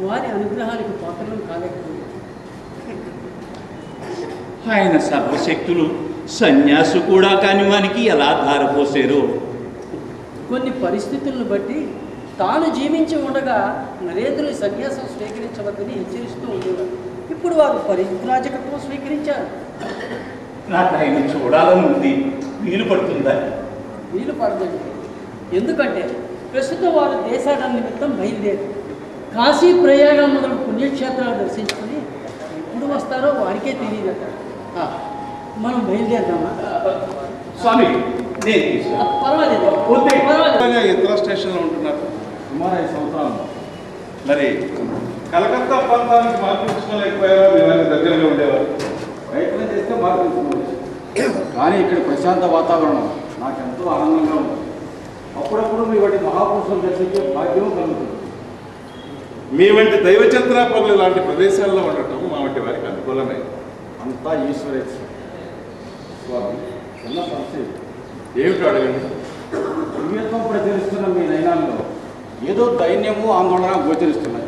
వారి అనుగ్రహానికి పాత్రలం కాలేకపోయింది ఆయన సర్వశక్తులు సన్యాసు కూడా కాని వానికి ఎలా ధారపోసారో? కొన్ని పరిస్థితులను బట్టి తాను జీవించి ఉండగా నరేంద్రుని సన్యాసం స్వీకరించవద్దని హెచ్చరిస్తూ ఉండేవారు. ఇప్పుడు వారు పరిత్రాజకత్వం స్వీకరించారు. నాకు ఆయన చూడాలని ఉంది వీలు పడుతుందా? వీలు పడదండి. ఎందుకంటే ప్రస్తుతం వారు దేశాల నిమిత్తం బయలుదేరి కాశీ ప్రయాగం మొదలు పుణ్యక్షేత్రాలు దర్శించుకుని ఎప్పుడు వస్తారో వారికే తెలియదట ఆ, మనం బయలుదేరదామా? స్వామి. పర్వాలేదు. ఇతర స్టేషన్లో ఉంటున్నారు. సుమారు ఐదు సంవత్సరాలు మరి కలకత్తా ప్రాంతానికి మార్పు తెచ్చుకోలేకపోయారా మీ వారి దగ్గరగా ఉండేవారు. ప్రయత్నం చేస్తే మార్పు తీసుకుంది కానీ ఇక్కడ ప్రశాంత వాతావరణం నాకు ఎంతో ఆనందంగా ఉంది. అప్పుడప్పుడు మీ వంటి మహాపురుషులు దర్శించే భాగ్యం కలుగుతుంది. మీ వంటి దైవ చంద్రాపల్లి లాంటి ప్రదేశాల్లో ఉండటం మా వంటి వారికి అనుకూలమే. అంతా ఈశ్వరేచ్ఛ. స్వామి చిన్న సమస్య. ఏమిటో అడగండి. దివ్యత్వం ప్రచురిస్తున్న మీ నయనాల్లో ఏదో దైన్యము ఆందోళన గోచరిస్తున్నాయి.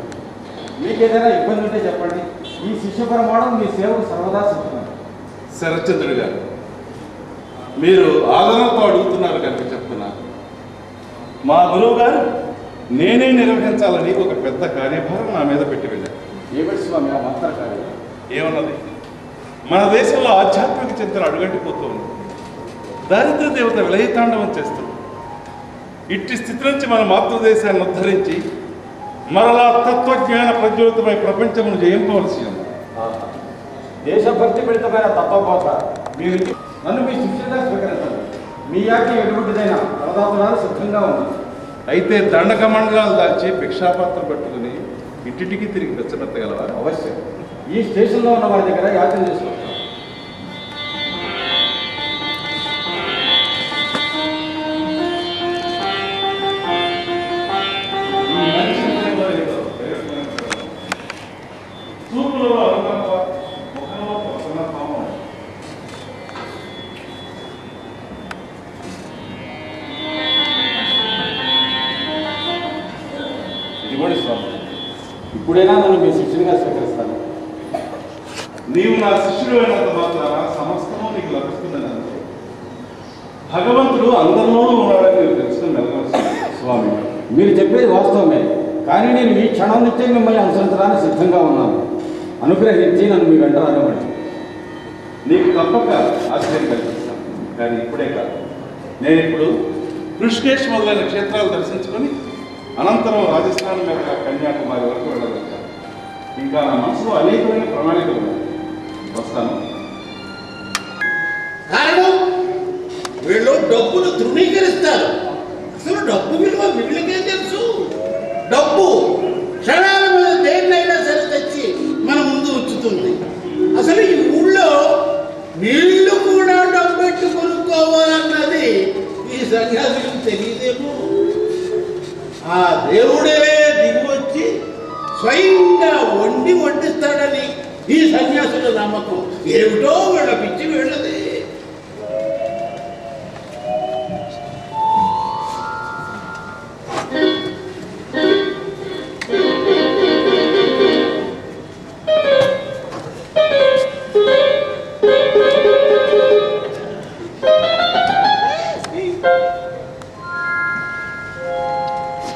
మీకు ఏదైనా ఇబ్బంది ఉంటే చెప్పండి. ఈ శిష్య ప్రమాణం మీ సేవకు సర్వదా సిద్ధమే శరత్చంద్రుడు గారు మీరు ఆదరణతో అడుగుతున్నారు కనుక చెప్తున్నా. మా గురువు గారు నేనే నిర్వహించాలని ఒక పెద్ద కార్యభారం నా మీద పెట్టి ఏమిటి స్వామి ఆ మంత్ర కార్యం? ఏమన్నది? మన దేశంలో ఆధ్యాత్మిక చింతన అడుగంటిపోతూ ఉంది. దారిద్ర్య దేవత విలయతాండవం చేస్తుంది ఇట్టి స్థితి నుంచి మన మాతృదేశాన్ని ఉద్ధరించి మరలా తత్వజ్ఞాన ప్రజ్వలితమై ప్రపంచమును జయింపవలసి ఉంది. దేశభక్తి పిడితమైన తత్వబోధ మీరు నన్ను మీ శిష్యుడిగా స్వీకరించండి. మీ యాజ్ఞ ఎటువంటిదైనా ప్రదాపనాలు సిద్ధంగా ఉంది. అయితే దండక మండలాలు దాల్చి భిక్షాపాత్ర పట్టుకుని ఇంటింటికి తిరిగి వెచ్చమెత్తగలవా అవశ్యం. ఈ స్టేషన్లో ఉన్న వారి దగ్గర యాత్ర చేసుకోండి ఇప్పుడైనా నన్ను మీ శిష్యునిగా స్వీకరిస్తాను. నీవు నా శిష్యుడు అయినంత మాత్రాన సమస్తము నీకు లభిస్తుందని అనుకో భగవంతుడు అందరిలోనూ ఉన్నాడని నీవు తెలుసుకుని స్వామి మీరు చెప్పేది వాస్తవమే కానీ నేను ఈ క్షణం నుంచే మిమ్మల్ని అనుసరించడానికి సిద్ధంగా ఉన్నాను. అనుగ్రహించి నన్ను మీ వెంట రానివ్వండి. నీకు తప్పక ఆశ్చర్యం కల్పిస్తాను కానీ ఇప్పుడే కాదు. నేను ఇప్పుడు ఋషికేశ్ మొదలైన క్షేత్రాలు దర్శించుకొని అనంతరం రాజస్థాన్ యొక్క కన్యాకుమారి వరకు వెళ్ళగలుగుతాను ఇంకా నా మనసులో అనేకమైన ప్రణాళికలు ఉన్నాయి. వస్తాను. కారణం వీళ్ళు డబ్బును ధృవీకరిస్తారు. అసలు డబ్బు విలువ వీళ్ళకేం తెలుసు. డబ్బు క్షణాల మీద దేన్నైనా సరే తెచ్చి మన ముందు ఉంచుతుంది. అసలు ఈ ఊళ్ళో నీళ్ళు కూడా డబ్బెట్టు కొనుక్కోవాలన్నది ఈ సన్యాసులకు తెలియదేమో. ఆ దేవుడే దిగి స్వయంగా వండి వండిస్తాడని ఈ సన్యాసుల నమ్మకం. ఏమిటో వీళ్ళ పిచ్చి వీళ్ళది.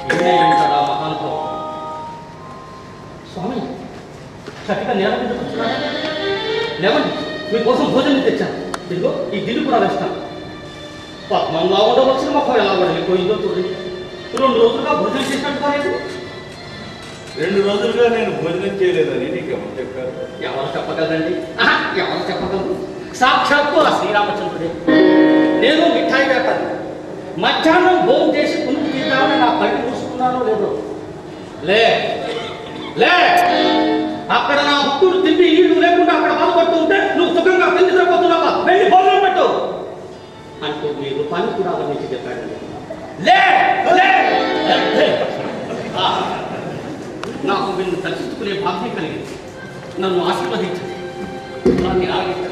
ఇదేంటరా మహానుభావం స్వామి చక్కగా నేల మీద కూర్చున్నారా లేవండి మీకోసం భోజనం తెచ్చాను. ఇదిగో ఈ దిల్లు కూడా వేస్తాను పద్మంగా ఉండవలసిన మొక్క ఎలా వెళ్ళిపోయిందో చూడండి రెండు రోజులుగా భోజనం చేసినట్టు కాలేదు రెండు రోజులుగా నేను భోజనం చేయలేదని నీకు ఎవరు చెప్పారు? ఎవరు చెప్పగలరండి? ఆహా, ఎవరు చెప్పగలరు? సాక్షాత్తు ఆ శ్రీరామచంద్రుడే. నేను మిఠాయి వ్యాపారి. మధ్యాహ్నం భోజనం చేసి పునుగు తీద్దామని నా కళ్ళు మూసుకున్నానో లేదో? లే. లే. అక్కడ నా భక్తుడు తిప్పి ఈడు లేకుండా అక్కడ బాధపడుతూ ఉంటే నువ్వు సుఖంగా తిండి సరిపోతున్నావా వెళ్ళి భోజనం పెట్టు. అంటూ మీ రూపాన్ని కూడా వర్ణించి చెప్పాడు. లే. లే. నాకు నిన్ను దర్శించుకునే భాగ్యం కలిగింది. నన్ను ఆశీర్వదించండి నన్ను ఆలోచించండి